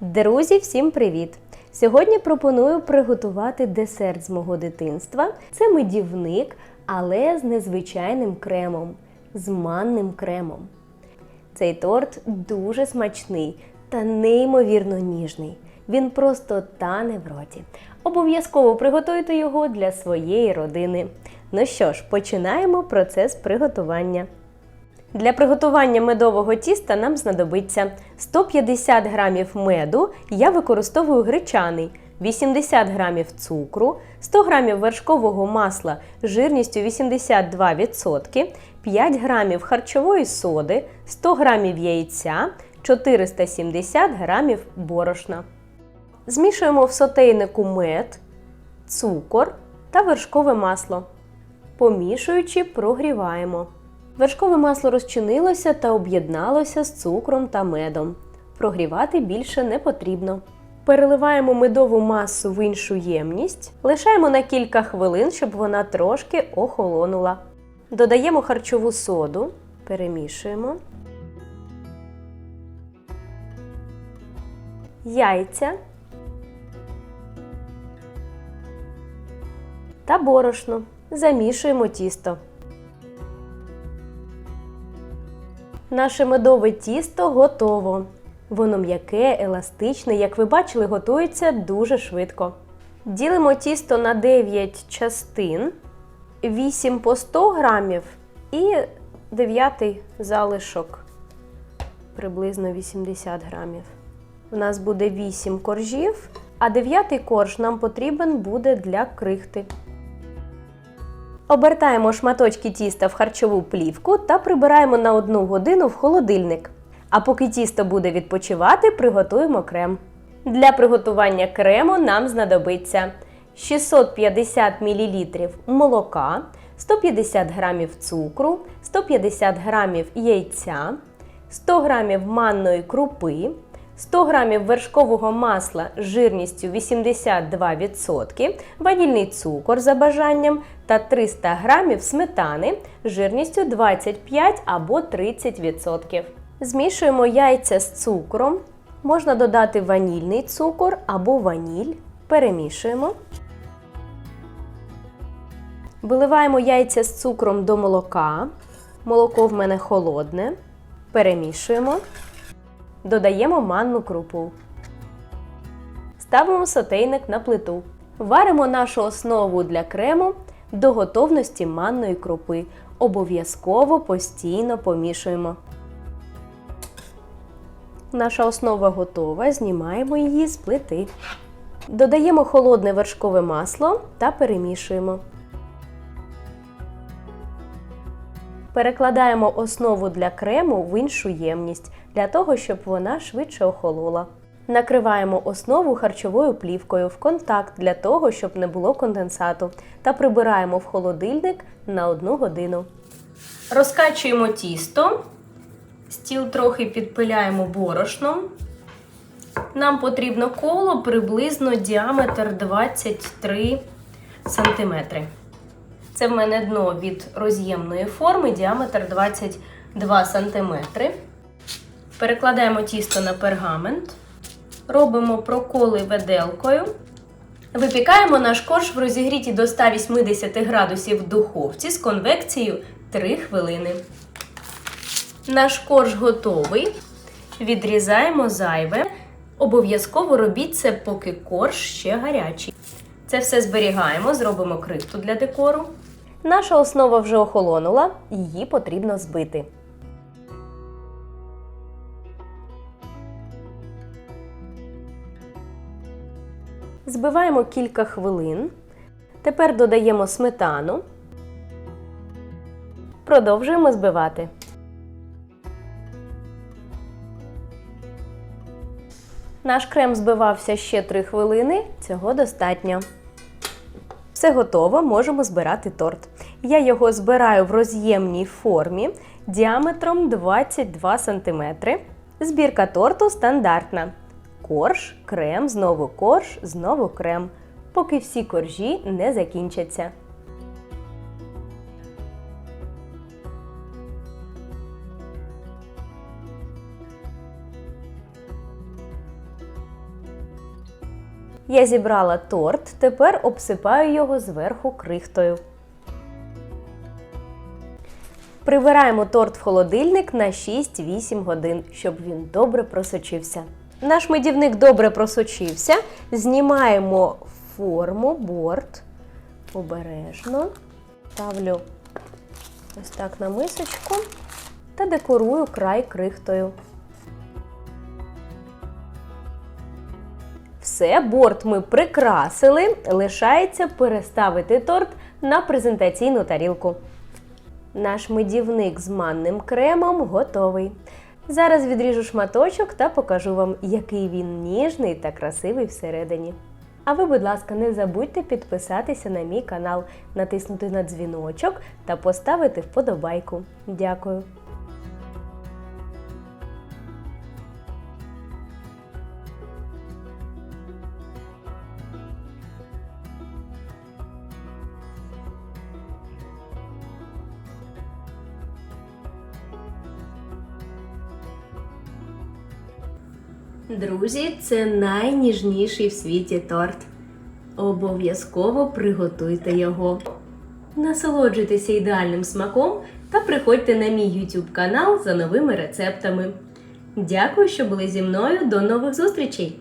Друзі, всім привіт! Сьогодні пропоную приготувати десерт з мого дитинства. Це медівник, але з незвичайним кремом, з манним кремом. Цей торт дуже смачний та неймовірно ніжний. Він просто тане в роті. Обов'язково приготуйте його для своєї родини. Ну що ж, починаємо процес приготування. Для приготування медового тіста нам знадобиться 150 г меду, я використовую гречаний, 80 г цукру, 100 г вершкового масла жирністю 82%, 5 г харчової соди, 100 г яйця, 470 г борошна. Змішуємо в сотейнику мед, цукор та вершкове масло. Помішуючи, прогріваємо. Вершкове масло розчинилося та об'єдналося з цукром та медом. Прогрівати більше не потрібно. Переливаємо медову масу в іншу ємність, лишаємо на кілька хвилин, щоб вона трошки охолонула. Додаємо харчову соду, перемішуємо. Яйця та борошно. Замішуємо тісто. Наше медове тісто готово. Воно м'яке, еластичне, як ви бачили, готується дуже швидко. Ділимо тісто на 9 частин, 8 по 100 грамів і 9 залишок приблизно 80 грамів. У нас буде 8 коржів, а 9 корж нам потрібен буде для крихти. Обертаємо шматочки тіста в харчову плівку та прибираємо на 1 годину в холодильник. А поки тісто буде відпочивати, приготуємо крем. Для приготування крему нам знадобиться 650 мл молока, 150 г цукру, 150 г яйця, 100 г манної крупи, 100 г вершкового масла жирністю 82%, ванільний цукор за бажанням та 300 г сметани жирністю 25 або 30%. Змішуємо яйця з цукром. Можна додати ванільний цукор або ваніль. Перемішуємо. Виливаємо яйця з цукром до молока. Молоко в мене холодне. Перемішуємо. Додаємо манну крупу. Ставимо сотейник на плиту. Варимо нашу основу для крему до готовності манної крупи. Обов'язково постійно помішуємо. Наша основа готова. Знімаємо її з плити. Додаємо холодне вершкове масло та перемішуємо. Перекладаємо основу для крему в іншу ємність для того, щоб вона швидше охолола. Накриваємо основу харчовою плівкою в контакт для того, щоб не було конденсату, та прибираємо в холодильник на 1 годину. Розкачуємо тісто, стіл трохи підпиляємо борошном. Нам потрібно коло приблизно діаметр 23 см. Це в мене дно від роз'ємної форми, діаметр 22 см. Перекладаємо тісто на пергамент. Робимо проколи виделкою. Випікаємо наш корж в розігріті до 180 градусів в духовці з конвекцією 3 хвилини. Наш корж готовий. Відрізаємо зайве. Обов'язково робіть це, поки корж ще гарячий. Це все зберігаємо, зробимо крихту для декору. Наша основа вже охолонула, її потрібно збити. Збиваємо кілька хвилин. Тепер додаємо сметану. Продовжуємо збивати. Наш крем збивався ще 3 хвилини, цього достатньо. Все готово, можемо збирати торт. Я його збираю в роз'ємній формі діаметром 22 см. Збірка торту стандартна. Корж, крем, знову корж, знову крем, поки всі коржі не закінчаться. Я зібрала торт, тепер обсипаю його зверху крихтою. Прибираємо торт в холодильник на 6-8 годин, щоб він добре просочився. Наш медівник добре просочився. Знімаємо форму, борт. Обережно. Ставлю ось так на мисочку та декорую край крихтою. Все, борт ми прикрасили. Лишається переставити торт на презентаційну тарілку. Наш медівник з манним кремом готовий. Зараз відріжу шматочок та покажу вам, який він ніжний та красивий всередині. А ви, будь ласка, не забудьте підписатися на мій канал, натиснути на дзвіночок та поставити вподобайку. Дякую! Друзі, це найніжніший в світі торт. Обов'язково приготуйте його. Насолоджуйтеся ідеальним смаком та приходьте на мій YouTube канал за новими рецептами. Дякую, що були зі мною. До нових зустрічей!